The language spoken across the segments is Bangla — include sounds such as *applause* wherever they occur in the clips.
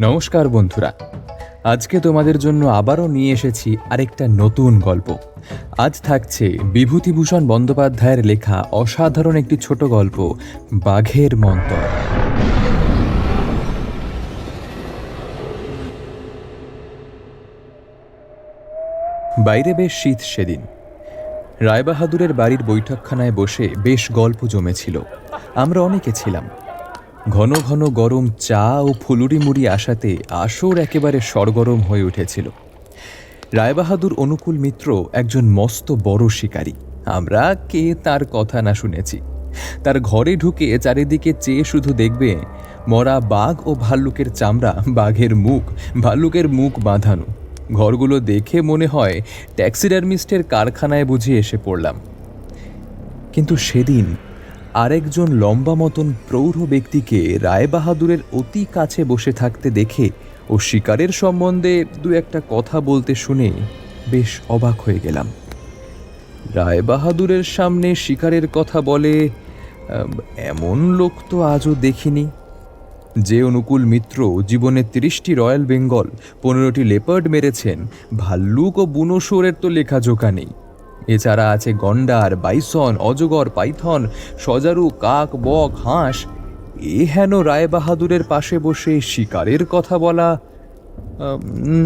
নমস্কার বন্ধুরা। আজকে তোমাদের জন্য আবারও নিয়ে এসেছি আরেকটা নতুন গল্প। আজ থাকছে বিভূতিভূষণ বন্দ্যোপাধ্যায়ের লেখা অসাধারণ একটি ছোট গল্প, বাঘের মন্তর। বাইরে বেশ শীত সেদিন। রায়বাহাদুরের বাড়ির বৈঠকখানায় বসে বেশ গল্প জমেছিল। আমরা অনেকে ছিলাম। ঘন ঘন গরম চা ও ফুলুরি মুড়ি আসাতে আসর একেবারে সরগরম হয়ে উঠেছিল। রায়বাহাদুর অনুকূল মিত্র একজন মস্ত বড় শিকারী। আমরা কে তার কথা না শুনেছি। তার ঘরে ঢুকে চারিদিকে চেয়ে শুধু দেখবে মরা বাঘ ও ভাল্লুকের চামড়া, বাঘের মুখ, ভাল্লুকের মুখ বাঁধানো। ঘরগুলো দেখে মনে হয় ট্যাক্সিডার্মিস্টের কারখানায় বুঝি এসে পড়লাম। কিন্তু সেদিন আরেকজন লম্বা মতন প্রৌঢ় ব্যক্তিকে রায়বাহাদুরের অতি কাছে বসে থাকতে দেখে ও শিকারের সম্বন্ধে দু একটা কথা বলতে শুনে বেশ অবাক হয়ে গেলাম। রায়বাহাদুরের সামনে শিকারের কথা বলে এমন লোক তো আজও দেখিনি। যে অনুকূল মিত্র জীবনে তিরিশটি রয়্যাল বেঙ্গল, পনেরোটি লেপার্ড মেরেছেন, ভাল্লুক ও বুনো শুয়োরের তো লেখাজোকা নেই। এছাড়া আছে গন্ডার, বাইসন, অজগর, পাইথন, সজারু, কাক, বক, হাঁস। এ হেন রায়বাহাদুরের পাশে বসে শিকারের কথা বলা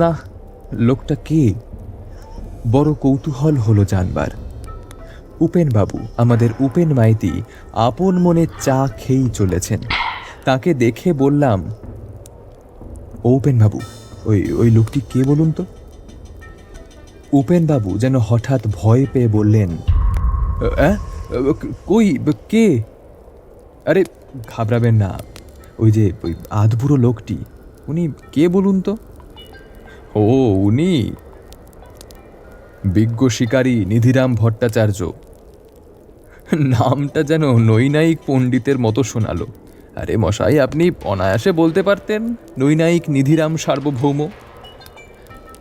না, লোকটা কে? বড় কৌতূহল হলো জানবার। উপেনবাবু, আমাদের উপেন মাইতি আপন মনে চা খেয়েই চলেছেন। তাকে দেখে বললাম, ও উপেনবাবু, ওই ওই লোকটি কে বলুন তো? উপেনবাবু যেন হঠাৎ ভয় পেয়ে বললেন "অ্যাঁ? কই, কে? আরে, ঘাবড়াবেন না। ওই যে, ওই আধবুড়ো লোকটি। উনি কে বলুন তো? ও, উনি বিজ্ঞ শিকারী নিধিরাম ভট্টাচার্য। নামটা যেন নৈনায়িক পণ্ডিতের মতো শোনালো। আরে মশাই, আপনি অনায়াসে বলতে পারতেন নৈনায়িক নিধিরাম সার্বভৌম।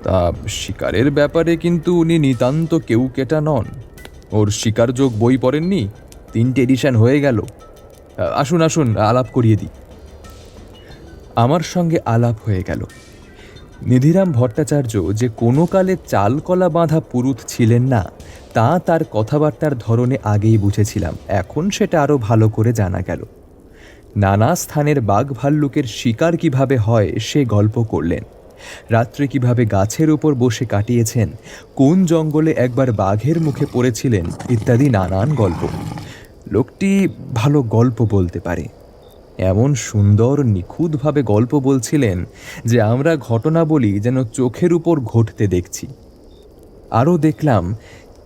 তা শিকারের ব্যাপারে কিন্তু উনি নিতান্ত কেউ কেটা নন। ওর শিকারযোগ বই পড়েননি, তিনটে এডিশন হয়ে গেল। আসুন আসুন, আলাপ করিয়ে দিই। আমার সঙ্গে আলাপ হয়ে গেল। নিধিরাম ভট্টাচার্য যে কোনো কালে চালকলা বাঁধা পুরুত ছিলেন না, তা তার কথাবার্তার ধরনে আগেই বুঝেছিলাম। এখন সেটা আরও ভালো করে জানা গেল। নানা স্থানের বাঘ ভাল্লুকের শিকার কীভাবে হয় সে গল্প করলেন। রাত্রে কীভাবে গাছের উপর বসে কাটিয়েছেন, কোন জঙ্গলে একবার বাঘের মুখে পড়েছিলেন ইত্যাদি নানান গল্প। লোকটি ভালো গল্প বলতে পারে। এমন সুন্দর, নিখুঁতভাবে গল্প বলছিলেন যে আমরা ঘটনা বলি যেন চোখের উপর ঘটতে দেখছি। আরও দেখলাম,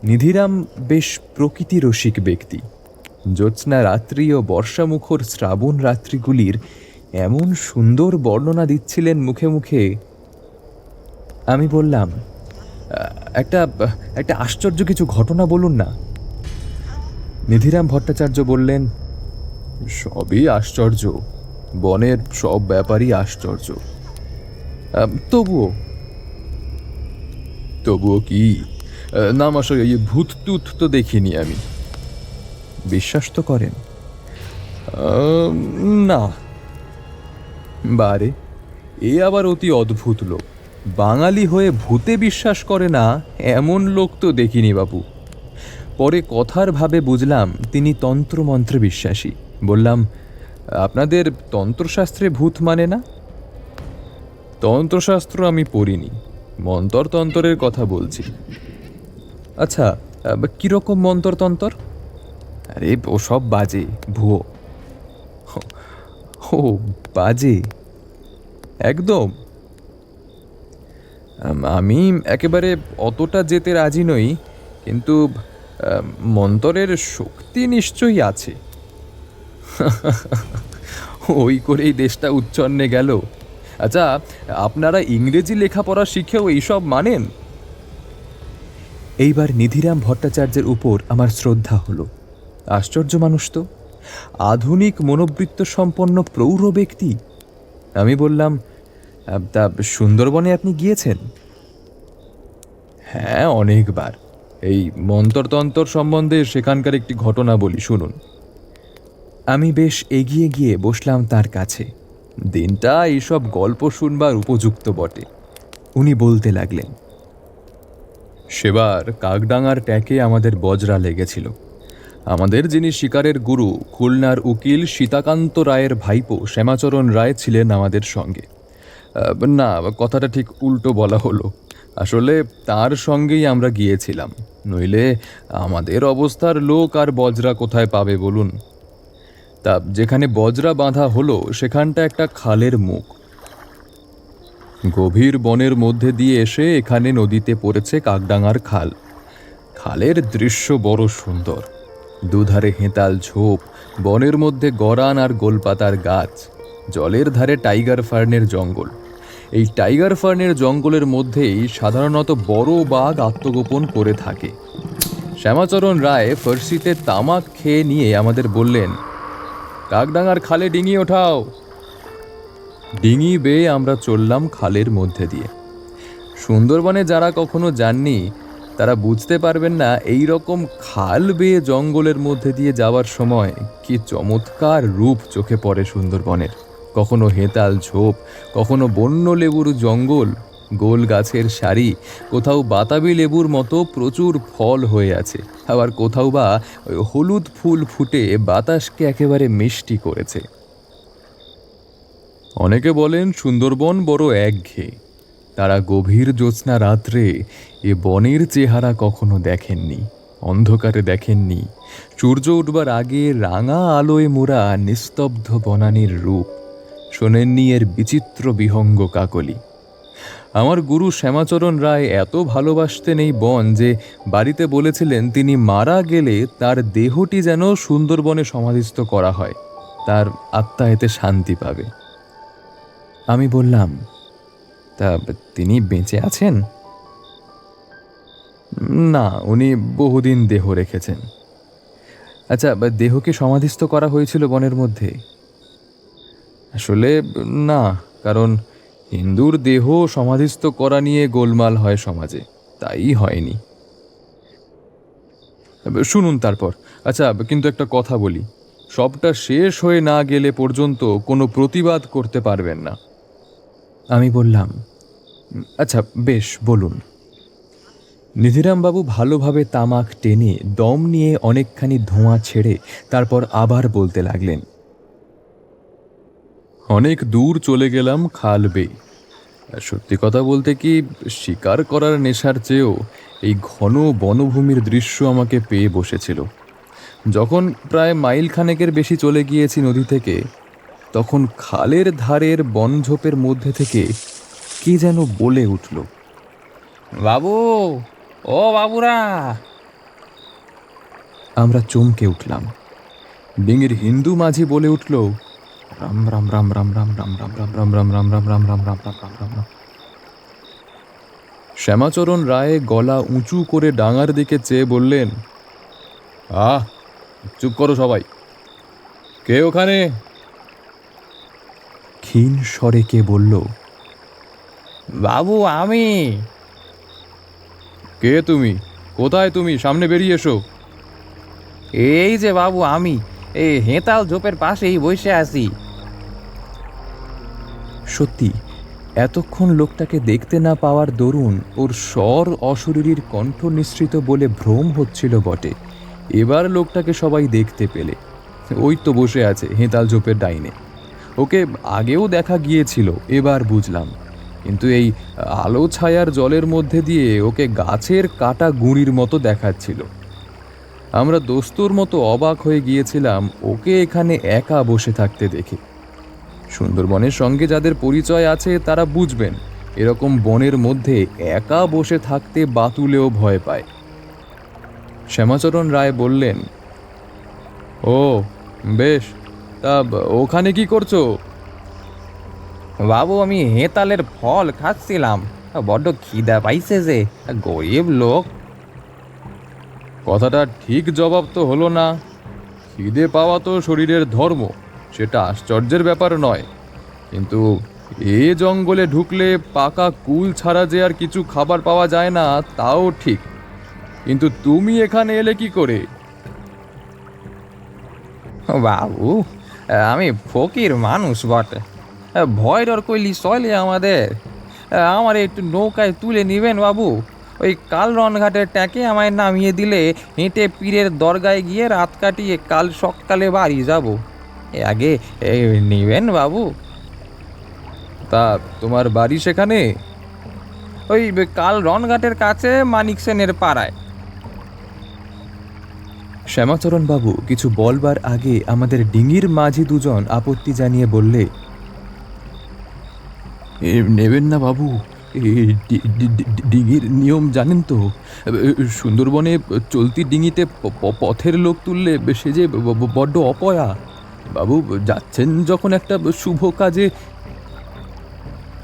নিধিরাম বেশ প্রকৃতি রসিক ব্যক্তি। জ্যোৎস্না রাত্রি ও বর্ষামুখর শ্রাবণ রাত্রিগুলির এমন সুন্দর বর্ণনা দিচ্ছিলেন মুখে মুখে। আমি বললাম একটা একটা আশ্চর্য কিছু ঘটনা বলুন না। নিধিরাম ভট্টাচার্য বললেন সবই আশ্চর্য বনের সব ব্যাপারই আশ্চর্য। তবুও তবুও কি? আহ, না আসলে এই ভূত টুত তো দেখিনি আমি। বিশ্বাস তো করেন। না। বারে এ আবার অতি অদ্ভুত লোক। বাঙালি হয়ে ভূতে বিশ্বাস করে না, এমন লোক তো দেখিনি বাবু পরে কথার ভাবে বুঝলাম তিনি তন্ত্রমন্ত্রে বিশ্বাসী। বললাম, আপনাদের তন্ত্রশাস্ত্রে ভূত মানে না? তন্ত্রশাস্ত্র আমি পড়িনি মন্তর তন্তরের কথা বলছি। আচ্ছা কীরকম কীরকম মন্তর তন্তর আরে, ও সব বাজে, ভুয়ো। ও, বাজে? একদম আম, একেবারে অতটা যেতে রাজি নই কিন্তু মন্তরের শক্তি নিশ্চয়ই আছে। *laughs* ওই করেই দেশটা উচ্ছন্নে গেল। আচ্ছা আপনারা ইংরেজি লেখাপড়া শিখেও এইসব মানেন? এইবার নিধিরাম ভট্টাচার্যের উপর আমার শ্রদ্ধা হলো। আশ্চর্য মানুষ তো। আধুনিক মনোবৃত্ত সম্পন্ন প্রৌঢ় ব্যক্তি। আমি বললাম "আহ, তা সুন্দরবনে আপনি গিয়েছেন? হ্যাঁ অনেকবার। এই মন্তরতন্তর সম্বন্ধে সেখানকার একটি ঘটনা বলি, শুনুন। আমি বেশ এগিয়ে গিয়ে বসলাম তার কাছে। দিনটা এইসব গল্প শুনবার উপযুক্ত বটে। উনি বলতে লাগলেন, সেবার কাকডাঙ্গার ট্যাকে আমাদের বজরা লেগেছিল। আমাদের যিনি শিকারের গুরু, খুলনার উকিল সীতাকান্ত রায়ের ভাইপো শ্যামাচরণ রায় ছিলেন আমাদের সঙ্গে। না কথাটা ঠিক উল্টো বলা হলো। আসলে তার সঙ্গেই আমরা গিয়েছিলাম। নইলে আমাদের অবস্থার লোক আর বজরা কোথায় পাবে বলুন? তা যেখানে বজরা বাঁধা হলো, সেখানটা একটা খালের মুখ। গভীর বনের মধ্যে দিয়ে এসে এখানে নদীতে পড়েছে কাকডাঙার খাল। খালের দৃশ্য বড় সুন্দর। দুধারে হেঁতাল ঝোপ, বনের মধ্যে গরান আর গোলপাতার গাছ, জলের ধারে টাইগার ফার্নের জঙ্গল। এই টাইগার ফার্নের জঙ্গলের মধ্যেই সাধারণত বড় বাঘ আত্মগোপন করে থাকে। শ্যামাচরণ রায় ফার্সিতে তামাক খেয়ে নিয়ে আমাদের বললেন কাকডাঙার খালে ডিঙি ওঠাও। ডিঙি বেয়ে আমরা চললাম খালের মধ্যে দিয়ে। সুন্দরবনে যারা কখনো যাননি, তারা বুঝতে পারবেন না এই রকম খাল বেয়ে জঙ্গলের মধ্যে দিয়ে যাওয়ার সময় কি চমৎকার রূপ চোখে পড়ে সুন্দরবনের। কখনো হেতাল ঝোপ, কখনো বন্য লেবুর জঙ্গল, গোল গাছের সারি, কোথাও বাতাবি লেবুর মতো প্রচুর ফল হয়ে আছে। আবার কোথাও বা হলুদ ফুল ফুটে বাতাসকে একেবারে মিষ্টি করেছে। অনেকে বলেন সুন্দরবন বড় একঘেয়ে। তারা গভীর জ্যোৎস্না রাত্রে এ বনের চেহারা কখনো দেখেননি, অন্ধকারে দেখেননি। সূর্য উঠবার আগে রাঙা আলোয় মোড়া নিস্তব্ধ বনানীর রূপ। শোনেননি এর বিচিত্র বিহঙ্গ কাকলি। আমার গুরু শ্যামাচরণ রায় এত ভালোবাসতেন এই বন যে বাড়িতে বলেছিলেন তিনি মারা গেলে তার দেহটি যেন সুন্দরবনে সমাধিস্থ করা হয়, তার আত্মা এতে শান্তি পাবে। আমি বললাম, তা তিনি বেঁচে আছেন? না, উনি বহুদিন দেহ রেখেছেন। আচ্ছা দেহকে সমাধিস্থ করা হয়েছিল বনের মধ্যে। আসলে না কারণ হিন্দুর দেহ সমাধিস্থ করা নিয়ে গোলমাল হয় সমাজে তাই হয়নি। শুনুন তারপর। আচ্ছা কিন্তু একটা কথা বলি। সবটা শেষ হয়ে না গেলে পর্যন্ত কোনো প্রতিবাদ করতে পারবেন না। আমি বললাম। আচ্ছা বেশ বলুন। নিধিরামবাবু ভালোভাবে তামাক টেনে দম নিয়ে অনেকখানি ধোঁয়া ছেড়ে তারপর আবার বলতে লাগলেন অনেক দূর চলে গেলাম খাল বেয়ে। সত্যি কথা বলতে কি শিকার করার নেশার চেয়েও এই ঘন বনভূমির দৃশ্য আমাকে পেয়ে বসেছিল। যখন প্রায় মাইল খানেকের বেশি চলে গিয়েছি নদী থেকে তখন খালের ধারের বনঝোপের মধ্যে থেকে কি যেন বলে উঠল। বাবু ও বাবুরা! আমরা চমকে উঠলাম। ডিঙির হিন্দু মাঝি বলে উঠল রাম রাম রাম রাম রাম রাম রাম রাম রাম রাম রাম রাম রাম রাম রাম রাম রাম রাম রাম শ্যামাচরণ রায় গলা উঁচু করে ডাঙার দিকে চেয়ে বললেন আহ চুপ করো সবাই কে ওখানে ক্ষীণ স্বরে কে বলল বাবু আমি কে তুমি কোথায় তুমি সামনে বেরিয়ে এসো এই যে বাবু আমি এই হেতাল ঝোপের পাশেই বসে আছি সত্যি, এতক্ষণ লোকটাকে দেখতে না পাওয়ার দরুন ওর স্বর অশরীরীর কণ্ঠ নিঃসৃত বলে ভ্রম হচ্ছিল বটে। এবার লোকটাকে সবাই দেখতে পেলে। ওই তো বসে আছে হেঁতাল ঝোপের ডাইনে। ওকে আগেও দেখা গিয়েছিল, এবার বুঝলাম। কিন্তু এই আলো ছায়ার জলের মধ্যে দিয়ে ওকে গাছের কাটা গুঁড়ির মতো দেখাচ্ছিল। আমরা দোস্তুর মতো অবাক হয়ে গিয়েছিলাম, ওকে এখানে একা বসে থাকতে দেখে। সুন্দরবনের সঙ্গে যাদের পরিচয় আছে, তারা বুঝবেন, এরকম বনের মধ্যে একা বসে থাকতে বাতুলেও ভয় পায়। শ্যামাচরণ রায় বললেন, ও, বেশ, তা ওখানে কি করছ? বাবু, আমি হেতালের ফল খাচ্ছিলাম, বড্ড খিদা পাইছে যে, গরিব লোক। কথাটা ঠিক জবাব তো হলো না। খিদে পাওয়া তো শরীরের ধর্ম। সেটা আশ্চর্যের ব্যাপার নয়। কিন্তু এ জঙ্গলে ঢুকলে পাকা কুল ছাড়া যে আর কিছু খাবার পাওয়া যায় না, তাও ঠিক। কিন্তু তুমি এখানে এলে কি করে? বাবু, আমি ফকির মানুষ বটে। ভয় ডর কইলি চলে আমাদের। আমার একটু নৌকায় তুলে নিবেন বাবু। ওই কালরন ঘাটের ট্যাঁকে আমায় নামিয়ে দিলে হেঁটে পীরের দরগায় গিয়ে রাত কাটিয়ে কাল সকালে বাড়ি যাব। আগে নিবেন বাবু। তা তোমার বাড়ি সেখানে? ওই কাল রনঘাটের কাছে মানিক সেনের পাড়ায়। শ্যামাচরণ বাবু কিছু বলবার আগে আমাদের ডিঙির মাঝি দুজন আপত্তি জানিয়ে বললে "এ, নেবেন না বাবু ডিঙির নিয়ম জানেন তো। সুন্দরবনে চলতি ডিঙিতে পথের লোক তুললে সে যে বড্ড অপয়া। বাবু, যাচ্ছেন যখন একটা শুভ কাজে।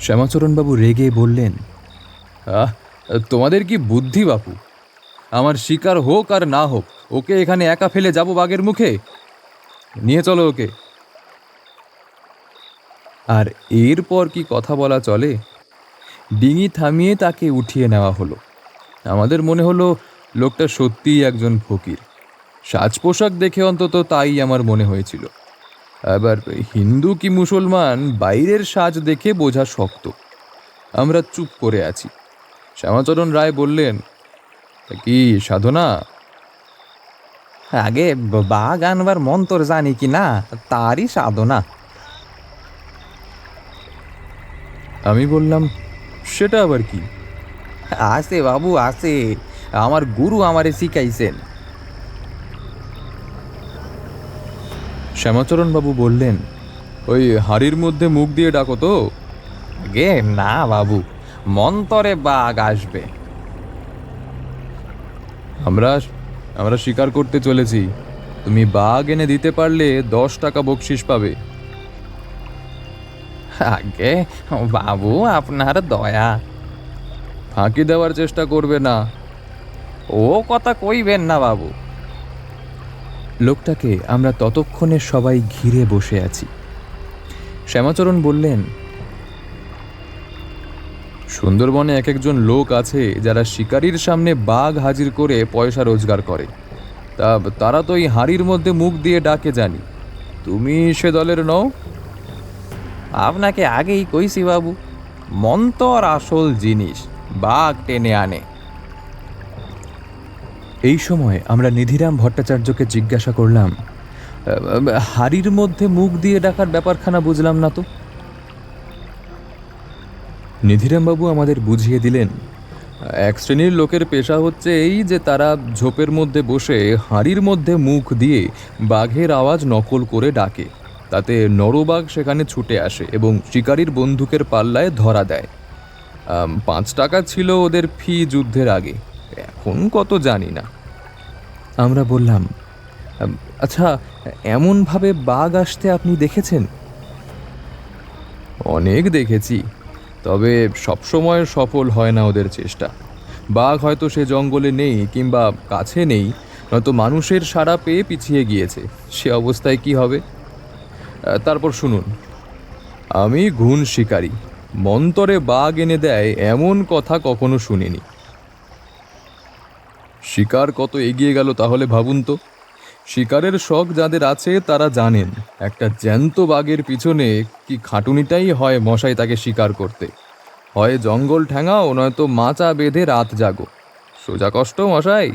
শ্যামাচরণ বাবু রেগে বললেন, আহ, তোমাদের কি বুদ্ধি বাপু? আমার শিকার হোক আর না হোক, ওকে এখানে একা ফেলে যাব বাঘের মুখে? নিয়ে চলো ওকে। আর এরপর কি কথা বলা চলে? ডিঙি থামিয়ে তাকে উঠিয়ে নেওয়া হলো। আমাদের মনে হলো, লোকটা সত্যিই একজন ফকির। সাজ পোশাক দেখে অন্তত তাই আমার মনে হয়েছিল। এবার হিন্দু কি মুসলমান বাইরের সাজ দেখে বোঝা শক্ত। আমরা চুপ করে আছি। শ্যামাচরণ রায় বললেন কি সাধনা? আগে ব- বাঘ আনবার মন্তর জানি কি না তারই সাধনা। আমি বললাম সেটা আবার কি? আছে বাবু আছে আমার গুরু আমারে শিখাইছেন। শ্যামাচরণ বাবু বললেন, ওই হাড়ির মধ্যে মুখ দিয়ে ডাকো তো। গে, না বাবু, মন্তরে বাঘ আসবে। আমরা আমরা শিকার করতে চলেছি। তুমি বাঘ এনে দিতে পারলে দশ টাকা বকশিস পাবে। আগে, বাবু, আপনার দয়া। ফাঁকি দেওয়ার চেষ্টা করবে না। ও কথা কইবেন না বাবু। লোকটাকে আমরা ততক্ষণে সবাই ঘিরে বসে আছি। শ্যামাচরণ বললেন, সুন্দরবনে এক একজন লোক আছে যারা শিকারীর সামনে বাঘ হাজির করে পয়সা রোজগার করে। তা, তারা তো এই হাঁড়ির মধ্যে মুখ দিয়ে ডাকে জানি। তুমি সে দলের নও? আপনাকে আগেই কইছি বাবু, মন্তর আসল জিনিস, বাঘ টেনে আনে। এই সময় আমরা নিধিরাম ভট্টাচার্যকে জিজ্ঞাসা করলাম "আহ, হাড়ির মধ্যে মুখ দিয়ে ডাকার ব্যাপারখানা বুঝলাম না তো? নিধিরামবাবু আমাদের বুঝিয়ে দিলেন এক শ্রেণির লোকের পেশা হচ্ছে এই যে তারা ঝোপের মধ্যে বসে হাঁড়ির মধ্যে মুখ দিয়ে বাঘের আওয়াজ নকল করে ডাকে তাতে নরবাঘ সেখানে ছুটে আসে এবং শিকারীর বন্দুকের পাল্লায় ধরা দেয়। পাঁচ টাকা ছিল ওদের ফি যুদ্ধের আগে। এখন কত জানি না। আমরা বললাম আচ্ছা এমনভাবে বাঘ আসতে আপনি দেখেছেন? অনেক দেখেছি, তবে সবসময় সফল হয় না ওদের চেষ্টা। বাঘ হয়তো সে জঙ্গলে নেই কিংবা কাছে নেই, নয়তো মানুষের সাড়া পেয়ে পিছিয়ে গিয়েছে। সে অবস্থায় কি হবে? তারপর শুনুন। আমি ঘুণ শিকারী। মন্তরে বাঘ এনে দেয় এমন কথা কখনো শুনিনি। শিকার কত এগিয়ে গেল তাহলে ভাবুন তো। শিকারের শখ যাদের আছে তারা জানেন একটা জ্যান্ত বাঘের পিছনে কি খাটুনিটাই হয় মশাই তাকে শিকার করতে। হয় জঙ্গল ঠ্যাঙাও নয়তো মাচা বেঁধে রাত জাগো। সোজা কষ্ট মশাই।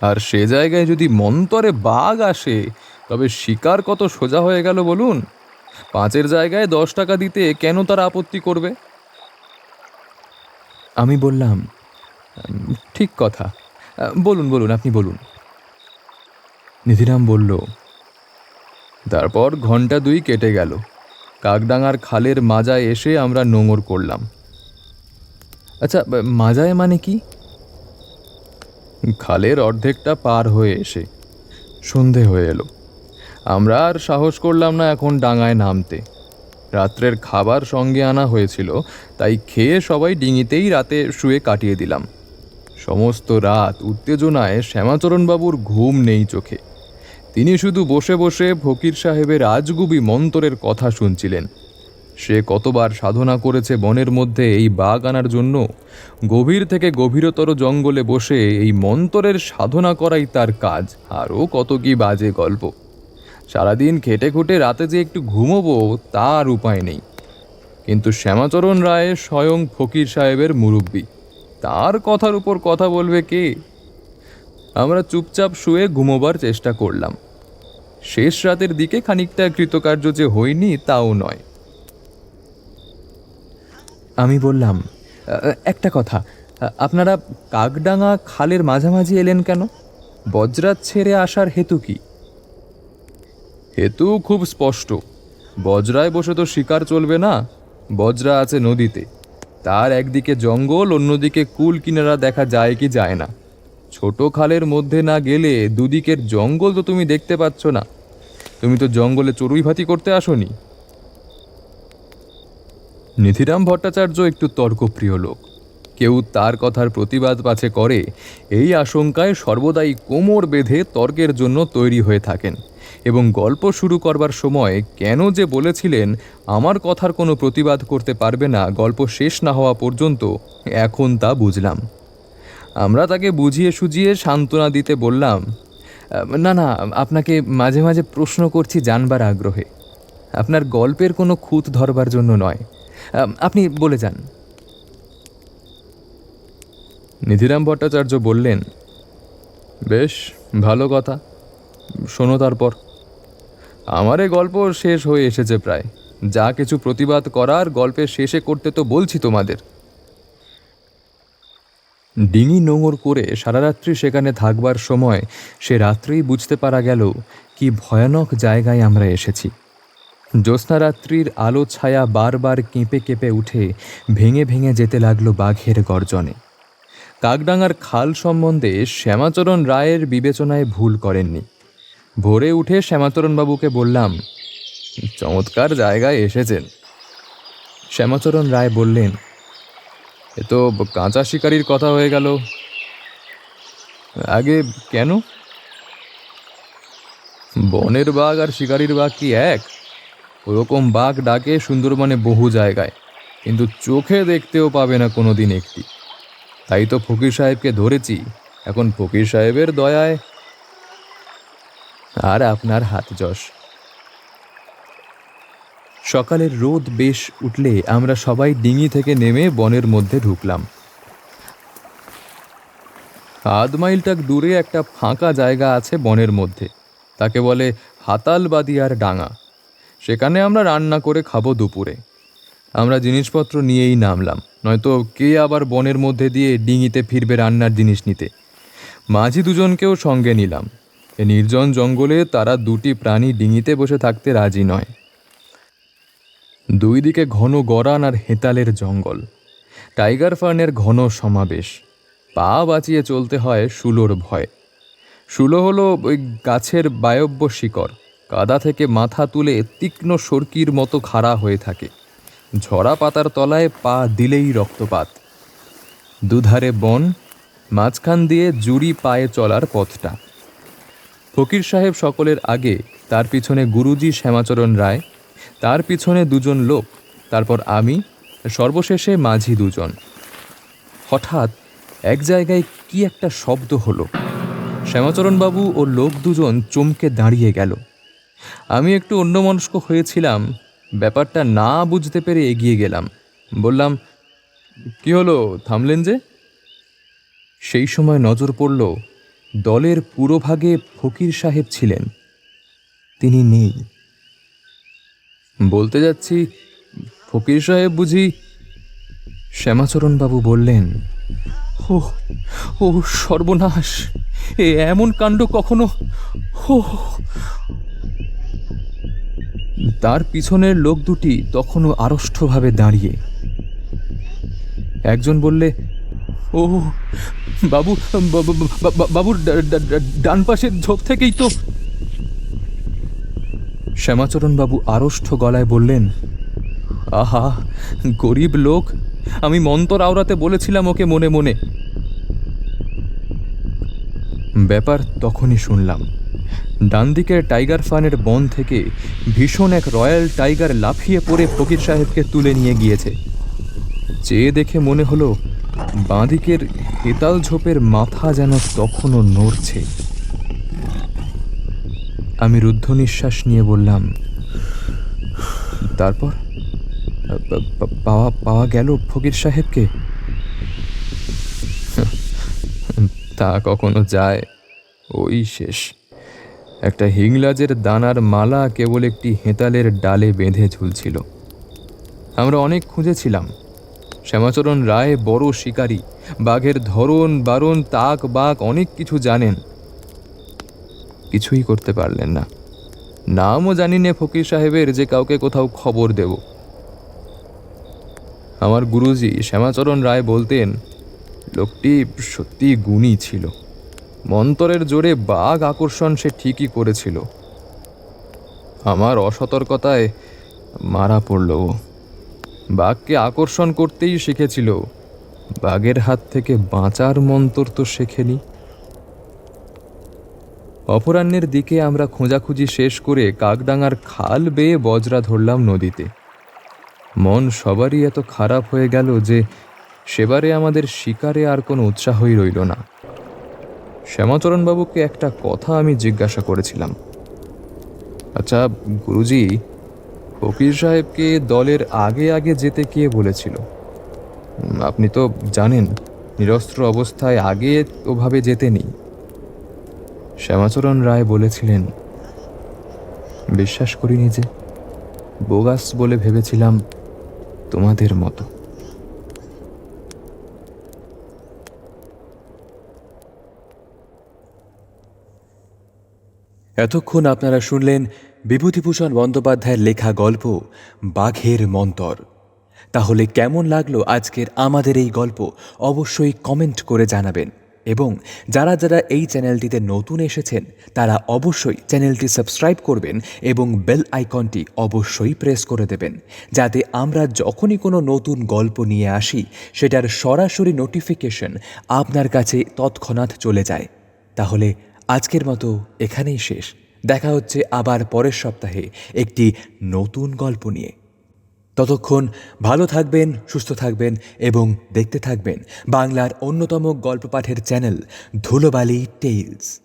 আর সে জায়গায় যদি মন্তরে বাঘ আসে তবে শিকার কত সোজা হয়ে গেল বলুন। পাঁচের জায়গায় দশ টাকা দিতে কেন তারা আপত্তি করবে? আমি বললাম "উম, ঠিক কথা। বলুন বলুন, আপনি বলুন। নিধিরাম বলল, তারপর ঘণ্টা দুই কেটে গেল। কাকডাঙার খালের মাজায় এসে আমরা নোঙর করলাম। আচ্ছা মাজায় মানে কি? খালের অর্ধেকটা পার হয়ে এসে সন্ধে হয়ে এলো। আমরা আর সাহস করলাম না এখন ডাঙায় নামতে। রাত্রের খাবার সঙ্গে আনা হয়েছিল, তাই খেয়ে সবাই ডিঙিতেই রাতে শুয়ে কাটিয়ে দিলাম। সমস্ত রাত উত্তেজনায় শ্যামাচরণবাবুর ঘুম নেই চোখে। তিনি শুধু বসে বসে ফকির সাহেবের আজগুবি মন্তরের কথা শুনছিলেন। সে কতবার সাধনা করেছে বনের মধ্যে এই বাঘ আনার জন্য, গভীর থেকে গভীরতর জঙ্গলে বসে এই মন্তরের সাধনা করাই তার কাজ, আরও কত কি বাজে গল্প। সারাদিন খেটে খুটে রাতে যে একটু ঘুমোবো, তার উপায় নেই। কিন্তু শ্যামাচরণ রায় স্বয়ং ফকির সাহেবের মুরব্বী। তার কথার উপর কথা বলবে কে? আমরা চুপচাপ শুয়ে ঘুমোবার চেষ্টা করলাম। শেষ রাতের দিকে খানিকটা কৃতকার্য যে হয়নি তাও নয়। আমি বললাম, একটা কথা, আপনারা কাকডাঙ্গা খালের মাঝামাঝি এলেন কেন? বজ্রাত ছেড়ে আসার হেতু কি? হেতু খুব স্পষ্ট। বজ্রায় বসে তো শিকার চলবে না, বজ্রা আছে নদীতে। তার একদিকে জঙ্গল, অন্যদিকে কুল কিনারা দেখা যায় কি যায় না। ছোট খালের মধ্যে না গেলে দুদিকের জঙ্গল তো তুমি দেখতে পাচ্ছ না। তুমি তো জঙ্গলে চড়ুই ভাতি করতে আসনি। নিধিরাম ভট্টাচার্য একটু তর্কপ্রিয় লোক। কেউ তার কথার প্রতিবাদ পাছে করে, এই আশঙ্কায় সর্বদাই কোমর বেঁধে তর্কের জন্য তৈরি হয়ে থাকেন। এবং গল্প শুরু করবার সময় কেন যে বলেছিলেন, আমার কথার কোনো প্রতিবাদ করতে পারবে না, গল্প শেষ না হওয়া পর্যন্ত, এখন তা বুঝলাম। আমরা তাকে বুঝিয়ে সুঝিয়ে সান্ত্বনা দিতে বললাম, না না, আপনাকে মাঝে মাঝে প্রশ্ন করছি জানবার আগ্রহে। আপনার গল্পের কোনো খুঁত ধরবার জন্য নয়। আপনি বলে যান। নিধিরাম ভট্টাচার্য বললেন, বেশ, ভালো কথা। শোনো তারপর। আমার এ গল্প শেষ হয়ে এসেছে প্রায়। যা কিছু প্রতিবাদ করার গল্পের শেষে করতে তো বলছি তোমাদের। ডিঙি নোঙর করে সারা রাত্রি সেখানে থাকবার সময় সে রাত্রেই বুঝতে পারা গেল কি ভয়ানক জায়গায় আমরা এসেছি। জ্যোৎস্নারাত্রির আলো ছায়া বারবার কেঁপে কেঁপে উঠে ভেঙে ভেঙে যেতে লাগল বাঘের গর্জনে। কাকডাঙ্গার খাল সম্বন্ধে শ্যামাচরণ রায়ের বিবেচনায় ভুল করেননি। ভোরে উঠে শ্যামাচরণবাবুকে বললাম, চমৎকার জায়গায় এসেছেন। শ্যামাচরণ রায় বললেন, এ তো কাঁচা শিকারির কথা হয়ে গেল। আগে কেন? বনের বাঘ আর শিকারির বাঘ কি এক? ওরকম বাঘ ডাকে সুন্দরবনে বহু জায়গায়, কিন্তু চোখে দেখতেও পাবে না কোনো দিন একটি। তাই তো ফকির সাহেবকে ধরেছি। এখন ফকির সাহেবের দয়ায় আর আপনার হাত যশ। সকালের রোদ বেশ উঠলে আমরা সবাই ডিঙি থেকে নেমে বনের মধ্যে ঢুকলাম। আধ মাইলটাক দূরে একটা ফাঁকা জায়গা আছে বনের মধ্যে। তাকে বলে হাতালবাদিয়ার ডাঙা। সেখানে আমরা রান্না করে খাব দুপুরে। আমরা জিনিসপত্র নিয়েই নামলাম। নয়তো কে আবার বনের মধ্যে দিয়ে ডিঙিতে ফিরবে রান্নার জিনিস নিতে। মাঝি দুজনকেও সঙ্গে নিলাম। এ নির্জন জঙ্গলে তারা দুটি প্রাণী ডিঙিতে বসে থাকতে রাজি নয়। দুই দিকে ঘন গরান আর হেতালের জঙ্গল। টাইগার ফার্নের ঘন সমাবেশ। পা বাঁচিয়ে চলতে হয় শুলোর ভয়। শুলো হলো ওই গাছের বায়ব্য শিকড়। কাদা থেকে মাথা তুলে তীক্ষ্ণ সরকির মতো খাড়া হয়ে থাকে। ঝরা পাতার তলায় পা দিলেই রক্তপাত। দুধারে বন, মাঝখান দিয়ে জুড়ি পায়ে চলার পথটা। ফকির সাহেব সকলের আগে তার পিছনে গুরুজি শ্যামাচরণ রায়, তার পিছনে দুজন লোক, তারপর আমি, সর্বশেষে মাঝি দুজন। হঠাৎ এক জায়গায় কি একটা শব্দ হলো। শ্যামাচরণবাবু ও লোক দুজন চমকে দাঁড়িয়ে গেল। আমি একটু অন্যমনস্ক হয়েছিলাম, ব্যাপারটা না বুঝতে পেরে এগিয়ে গেলাম। বললাম, কি হলো, থামলেন যে? সেই সময় নজর পড়ল দলের পুরোভাগে ফকির সাহেব ছিলেন। তিনি নেই বলতে যাচ্ছি, ফকির সাহেব বুঝি শ্যামাচরণবাবু বললেন ও ও সর্বনাশ, এ এমন কাণ্ড কখনো ও তার পিছনের লোক দুটি তখনও আড়ষ্টভাবে দাঁড়িয়ে। একজন বললে ও, বাবু বাবুর ডান পাশের ঝোপ থেকেই তো। শ্যামাচরণ বাবু আড়ষ্ট গলায় বললেন, আহা, গরিব লোক, আমি মন্তর আওড়াতে বলেছিলাম ওকে মনে মনে। ব্যাপার তখনই শুনলাম, ডান দিকের টাইগার ফানের বন থেকে ভীষণ এক রয়্যাল টাইগার লাফিয়ে পড়ে ফকির সাহেবকে তুলে নিয়ে গিয়েছে। চেয়ে দেখে মনে হলো বাঁদিকের হেতাল ঝোপের মাথা যেন তখনও নড়ছে। আমি রুদ্ধ নিঃশ্বাস নিয়ে বললাম, তারপর? পাওয়া পাওয়া গেল ফকির সাহেবকে? তা কখনো যায়, ওই শেষ। একটা হিংলাজের দানার মালা কেবল একটি হেতালের ডালে বেঁধে ঝুলছিল। আমরা অনেক খুঁজেছিলাম। শ্যামাচরণ রায় বড় শিকারী। বাঘের ধরন, বারণ, তাক বাঘ অনেক কিছু জানেন। কিছুই করতে পারলেন না। নামও জানি নে ফকির সাহেবের যে কাউকে কোথাও খবর দেব। আমার গুরুজি শ্যামাচরণ রায় বলতেন, লোকটি সত্যি গুণী ছিল। মন্তরের জোরে বাঘ আকর্ষণ সে ঠিকই করেছিল। আমার অসতর্কতায় মারা পড়ল ও। বাঘকে আকর্ষণ করতেই শিখেছিল। বাঘের হাত থেকে বাঁচার মন্তর তো শেখেনি। অপরাহ্নের দিকে আমরা খোঁজাখুঁজি শেষ করে কাকডাঙার খাল বেয়ে বজরা ধরলাম নদীতে। মন সবারই এত খারাপ হয়ে গেল যে সেবারে আমাদের শিকারে আর কোনো উৎসাহই রইল না। শ্যামাচরণবাবুকে একটা কথা আমি জিজ্ঞাসা করেছিলাম। আচ্ছা গুরুজি ফকির সাহেবকে দলের আগে আগে যেতে কে বলেছিল? আপনি তো জানেন, নিরস্ত্র অবস্থায় আগে ওভাবে যেতে নেই। শ্যামাচরণ রায় বলেছিলেন, বিশ্বাস করিনি যে বোগাস বলে ভেবেছিলাম তোমাদের মতো। এতক্ষণ আপনারা শুনলেন বিভূতিভূষণ বন্দ্যোপাধ্যায়ের লেখা গল্প, বাঘের মন্তর। তাহলে কেমন লাগল আজকের আমাদের এই গল্প? অবশ্যই কমেন্ট করে জানাবেন। এবং যারা যারা এই চ্যানেলটিতে নতুন এসেছেন, তারা অবশ্যই চ্যানেলটি সাবস্ক্রাইব করবেন এবং বেল আইকনটি অবশ্যই প্রেস করে দেবেন। যাতে আমরা যখনই কোনো নতুন গল্প নিয়ে আসি, সেটার সরাসরি নোটিফিকেশন আপনার কাছে তৎক্ষণাৎ চলে যায়। তাহলে আজকের মতো এখানেই শেষ। দেখা হচ্ছে আবার পরের সপ্তাহে একটি নতুন গল্প নিয়ে। ততক্ষণ ভালো থাকবেন, সুস্থ থাকবেন এবং দেখতে থাকবেন বাংলার অন্যতম গল্প পাঠের চ্যানেল ধুলোবালি টেইলস।